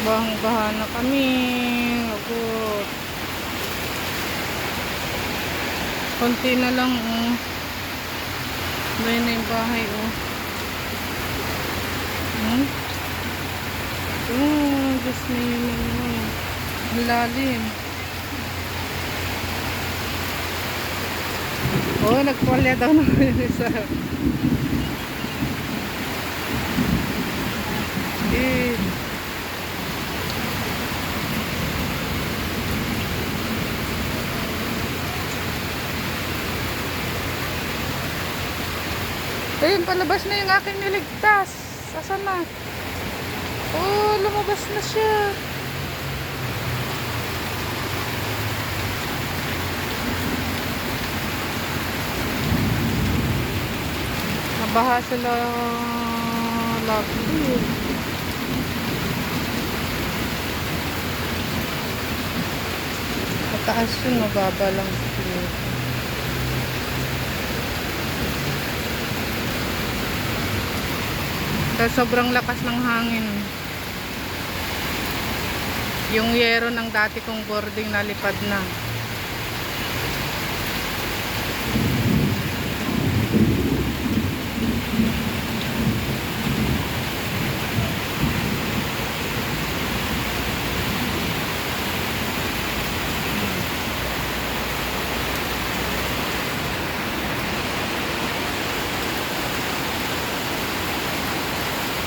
Bahang baha na kami. Agot. Konti na lang oh. Bayan na yung bahay oh. Hmm? Oh, Diyos na yun oh. Lalim. Oh, nagpolya daw ng isa. Ayun, palabas na yung aking niligtas. Asan na? Oh, lumabas na siya. Nabaha sila lagi. Mataas yun, mababa lang. Dahil sobrang lakas ng hangin. Yung yero ng dati kong boarding nalipad na.